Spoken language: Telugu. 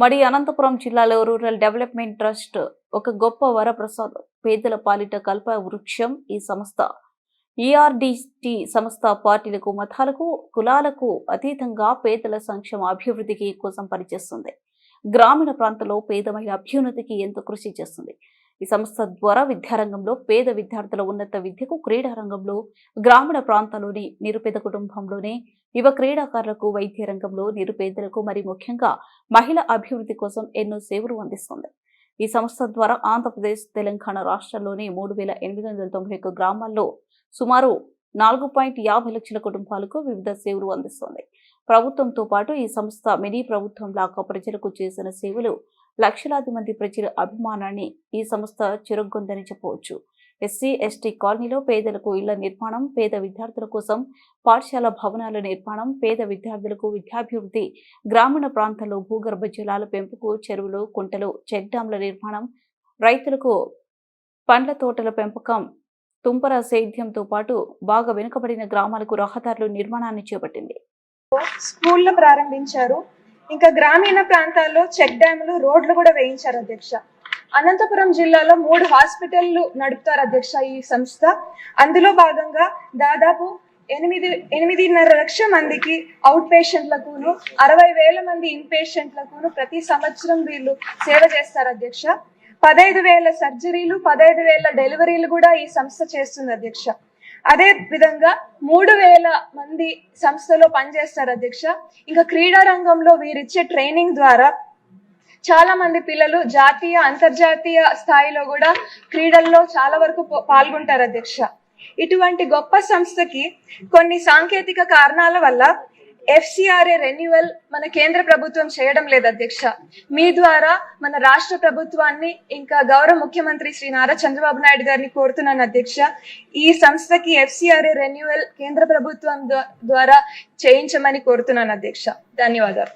మడి అనంతపురం జిల్లాలో రూరల్ డెవలప్మెంట్ ట్రస్ట్ ఒక గొప్ప వరప్రసాద్ పేదల పాలిట కల్ప వృక్షం ఈ సంస్థ. ఈఆర్డిటి సంస్థ పార్టీలకు మతాలకు కులాలకు అతీతంగా పేదల సంక్షేమ అభివృద్ధికి కోసం పనిచేస్తుంది. గ్రామీణ ప్రాంతంలో పేద మహిళ అభ్యున్నతికి ఎంతో కృషి చేస్తుంది. ఈ సంస్థ ద్వారా విద్యారంగంలో పేద విద్యార్థుల ఉన్నత విద్యకు క్రీడారంగంలో గ్రామీణ ప్రాంతాల్లోని నిరుపేద కుటుంబంలోనే యువ క్రీడాకారులకు వైద్య రంగంలో నిరుపేదలకు మరి ముఖ్యంగా మహిళ అభివృద్ధి కోసం ఎన్నో సేవలు అందిస్తుంది. ఈ సంస్థ ద్వారా ఆంధ్రప్రదేశ్ తెలంగాణ రాష్ట్రాల్లోని మూడు వేల ఎనిమిది వందల తొంభై ఒక్క గ్రామాల్లో సుమారు నాలుగు పాయింట్ యాభై లక్షల కుటుంబాలకు వివిధ సేవలు అందిస్తుంది. ప్రభుత్వంతో పాటు ఈ సంస్థ మినీ ప్రభుత్వం లాగా ప్రజలకు చేసిన సేవలు లక్షలాది మంది ప్రజల అభిమానాన్ని ఈ సంస్థ చిరగ్గొందని చెప్పవచ్చు. ఎస్సీ ఎస్టీ కాలనీలో పేదలకు ఇళ్ళ నిర్మాణం పేద విద్యార్థుల కోసం పాఠశాల భవనాల నిర్మాణం పేద విద్యార్థులకు విద్యాభివృద్ధి గ్రామీణ ప్రాంతాల్లో భూగర్భ జలాల పెంపుకు చెరువులు కుంటలు చెక్ డ్యాంల నిర్మాణం రైతులకు పండ్ల తోటల పెంపకం తుంపర సేద్యంతో పాటు బాగా వెనుకబడిన గ్రామాలకు రహదారుల నిర్మాణాన్ని చేపట్టింది. స్కూళ్ళు ప్రారంభించారు. ఇంకా గ్రామీణ ప్రాంతాల్లో చెక్ డ్యాములు రోడ్లు కూడా వేయించారు అధ్యక్ష. అనంతపురం జిల్లాలో మూడు హాస్పిటల్లు నడుపుతారు అధ్యక్ష ఈ సంస్థ. అందులో భాగంగా దాదాపు ఎనిమిది ఎనిమిదిన్నర లక్ష మందికి అవుట్ పేషెంట్లకును అరవై వేల మంది ఇన్ పేషెంట్లకును ప్రతి సంవత్సరం వీళ్ళు సేవ చేస్తారు అధ్యక్ష. పదహైదు వేల సర్జరీలు పదహైదు వేల డెలివరీలు కూడా ఈ సంస్థ చేస్తుంది అధ్యక్ష. అదే విధంగా మూడు వేల మంది సంస్థలో పనిచేస్తారు అధ్యక్ష. ఇంకా క్రీడా రంగంలో వీరిచ్చే ట్రైనింగ్ ద్వారా చాలా మంది పిల్లలు జాతీయ అంతర్జాతీయ స్థాయిలో కూడా క్రీడల్లో చాలా వరకు పాల్గొంటారు అధ్యక్ష. ఇటువంటి గొప్ప సంస్థకి కొన్ని సాంకేతిక కారణాల వల్ల ఎఫ్సిఆర్ఏ రెన్యువల్ మన కేంద్ర ప్రభుత్వం చేయడం లేదు అధ్యక్ష. మీ ద్వారా మన రాష్ట్ర ప్రభుత్వాన్ని ఇంకా గౌరవ ముఖ్యమంత్రి శ్రీ నారా చంద్రబాబు నాయుడు గారిని కోరుతున్నాను అధ్యక్ష. ఈ సంస్థకి ఎఫ్సిఆర్ఏ రెన్యువల్ కేంద్ర ప్రభుత్వం ద్వారా చేయించమని కోరుతున్నాను అధ్యక్ష. ధన్యవాదాలు.